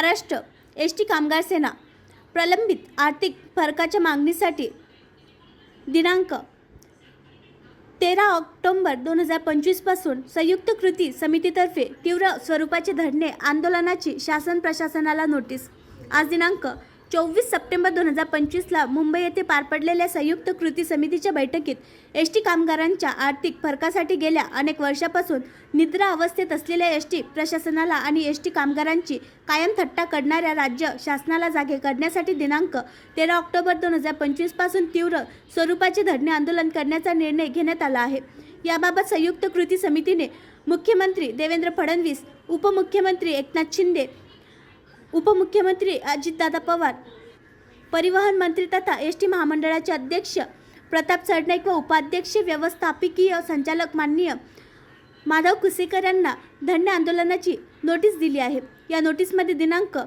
Maharashtra S T कामगार सेना प्रलंबित आर्थिक फरकाच्या मागणीसाठी दिनांक तेरा ऑक्टोंबर दोन हजार पंचवीसपासून संयुक्त कृती समितीतर्फे तीव्र स्वरूपाचे धरणे आंदोलनाची शासन प्रशासनाला नोटीस. आज दिनांक चोवीस सप्टेंबर दोन हजार पंचवीसला मुंबई येथे पार पडलेल्या संयुक्त कृती समितीच्या बैठकीत एस टी कामगारांच्या आर्थिक फरकासाठी गेल्या अनेक वर्षापासून निद्रा अवस्थेत असलेल्या एस टी प्रशासनाला आणि एस टी कामगारांची कायम थट्टा करणाऱ्या राज्य शासनाला जागे करण्यासाठी दिनांक तेरा ऑक्टोबर दोन हजार पंचवीसपासून तीव्र स्वरूपाचे धरणे आंदोलन करण्याचा निर्णय घेण्यात आला आहे. याबाबत संयुक्त कृती समितीने मुख्यमंत्री देवेंद्र फडणवीस उपमुख्यमंत्री एकनाथ शिंदे उपमुख्यमंत्री अजितदादा पवार परिवहन मंत्री तथा एस टी महामंडळाचे अध्यक्ष प्रताप सरनाईक व उपाध्यक्ष व्यवस्थापकीय संचालक माननीय माधव कुसेकर यांना धन्य आंदोलनाची नोटीस दिली आहे. या नोटीसमध्ये दिनांक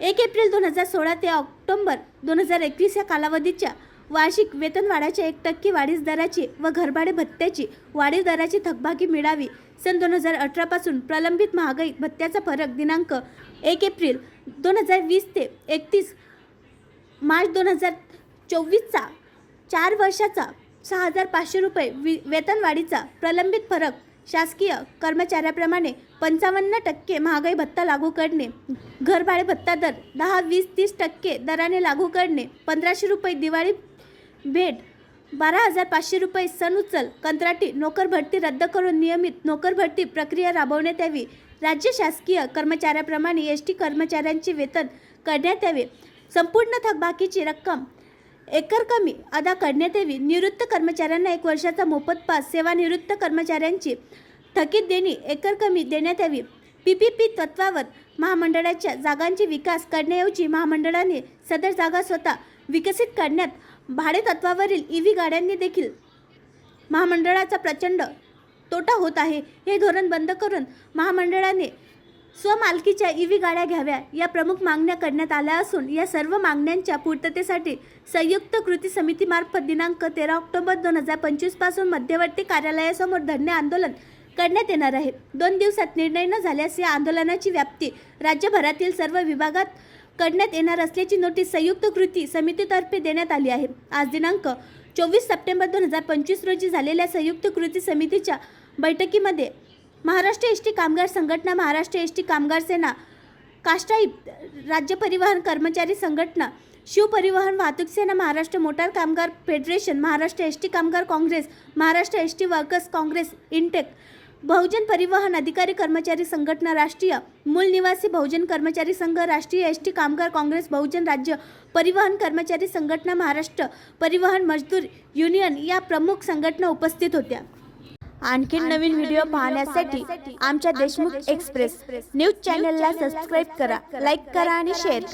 एक एप्रिल दोन हजार सोळा ते ऑक्टोंबर दोन हजार एकवीस या कालावधीच्या वार्षिक वेतनवाढाच्या एक टक्के वाढीस दराची व घरभाडे भत्त्याची वाढीव दराची थकबाकी मिळावी. सन दोन हजार अठरापासून प्रलंबित महागाई भत्त्याचा फरक दिनांक एक एप्रिल दोन हजार वीस ते एकतीस मार्च दोन हजार चोवीसचा चार वर्षाचा सहा हजार पाचशे रुपये वि वेतनवाढीचा प्रलंबित फरक शासकीय कर्मचाऱ्याप्रमाणे पंचावन्न टक्के महागाई भत्ता लागू करणे घरभाडे भत्ता दर दहा वीस तीस टक्के दराने लागू करणे पंधराशे रुपये दिवाळी भेट. बारा हजार पाचशे रुपये सण उचल कंत्राटी नोकर भरती रद्द करून नियमित नोकर भरती प्रक्रिया राबवण्यात यावी. राज्य शासकीय कर्मचाऱ्याप्रमाणे एस टी कर्मचाऱ्यांचे वेतन करण्यात यावे. संपूर्ण थकबाकीची रक्कम एकर कमी अदा करण्यात यावी. निवृत्त कर्मचाऱ्यांना एक वर्षाचा मोफत पास सेवानिवृत्त कर्मचाऱ्यांची थकीत देणी एकर कमी देण्यात यावी. पी पी पी तत्वावर महामंडळाच्या जागांचे विकास करण्याऐवजी महामंडळाने सदर जागा स्वतः विकसित करण्यात भाडेतत्वावरील ई व्ही गाड्यांनी देखील महामंडळाचा प्रचंड तोटा होत आहे. हे धोरण बंद करून महामंडळाने स्वमालकीच्या ई व्ही गाड्या घ्याव्या या प्रमुख मागण्या करण्यात आल्या असून या सर्व मागण्यांच्या पूर्ततेसाठी संयुक्त कृती समितीमार्फत दिनांक तेरा ऑक्टोबर दोन हजार पंचवीसपासून मध्यवर्ती कार्यालयासमोर धरणे आंदोलन करण्यात येणार आहे. दोन दिवसात निर्णय न झाल्यास या आंदोलनाची व्याप्ती राज्यभरातील सर्व विभागात करण्यात येणार असल्याची नोटीस संयुक्त कृती समितीतर्फे देण्यात आली आहे. आज दिनांक चोवीस सप्टेंबर दोन हजार पंचवीस रोजी झालेल्या संयुक्त कृती समितीच्या बैठकीमध्ये महाराष्ट्र एस टी कामगार संघटना महाराष्ट्र एस टी कामगार सेना काष्टाई राज्य परिवहन कर्मचारी संघटना शिवपरिवहन वाहतूक सेना महाराष्ट्र मोटार कामगार फेडरेशन महाराष्ट्र एस टी कामगार Congress Maharashtra S T workers Congress INTUC बहुजन परिवहन अधिकारी कर्मचारी संघटना राष्ट्रीय मूल निवासी बहुजन कर्मचारी संघ राष्ट्रीय एस टी कामगार काँग्रेस बहुजन राज्य परिवहन कर्मचारी संघटना महाराष्ट्र परिवहन मजदूर युनियन या प्रमुख संघटना उपस्थित होत्या. आणखीन नवीन व्हिडिओ पाहण्यासाठी आमच्या देशमुख एक्सप्रेस. न्यूज चॅनलला सबस्क्राईब करा लाईक करा आणि शेअर करा.